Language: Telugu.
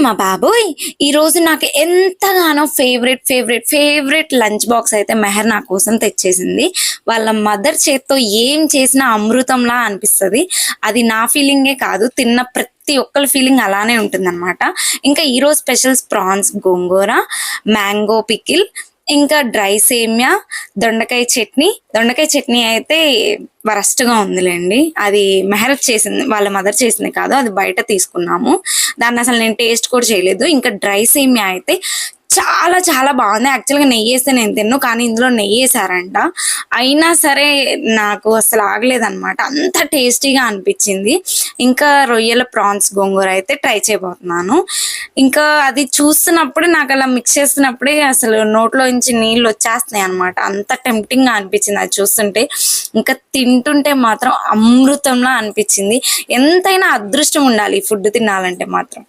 అమ్మ బాబోయ్ ఈ రోజు నాకు ఎంతగానో favourite favourite favourite lunch box అయితే మెహర్ నా కోసం తెచ్చేసింది. వాళ్ళ మదర్ చేత్తో ఏం చేసినా అమృతంలా అనిపిస్తుంది. అది నా ఫీలింగే కాదు తిన్న ప్రతి ఒక్కరి ఫీలింగ్ అలానే ఉంటుందన్నమాట. ఇంకా ఈరోజు specials prawns gongura mango pickle ఇంకా డ్రై సేమియా దొండకాయ చట్నీ. దొండకాయ చట్నీ అయితే వరస్ట్గా ఉందిలేండి. అది మెహరత్ చేసింది వాళ్ళ మదర్ చేసింది కాదు అది బయట తీసుకున్నాము. దాన్ని అసలు నేను టేస్ట్ కూడా చేయలేదు. ఇంకా డ్రై సేమియా అయితే చాలా చాలా బాగుంది. యాక్చువల్గా నెయ్యి వేస్తే నేను తిన్ను కానీ ఇందులో నెయ్యి వేసారంట. అయినా సరే నాకు అసలు ఆగలేదన్నమాట. అంత టేస్టీగా అనిపించింది. ఇంకా రొయ్యల ప్రాన్స్ గోంగూర అయితే ట్రై చేయబోతున్నాను. ఇంకా అది చూస్తున్నప్పుడు నాకు అలా మిక్స్ చేస్తున్నప్పుడే అసలు నోట్లో నుంచి నీళ్ళు వచ్చేస్తున్నాయి అనమాట అంత టెంప్టింగ్గా అనిపించింది అది చూస్తుంటే. ఇంకా తింటుంటే మాత్రం అమృతంలా అనిపించింది. ఎంతైనా అదృష్టం ఉండాలి ఈ ఫుడ్ తినాలంటే మాత్రం.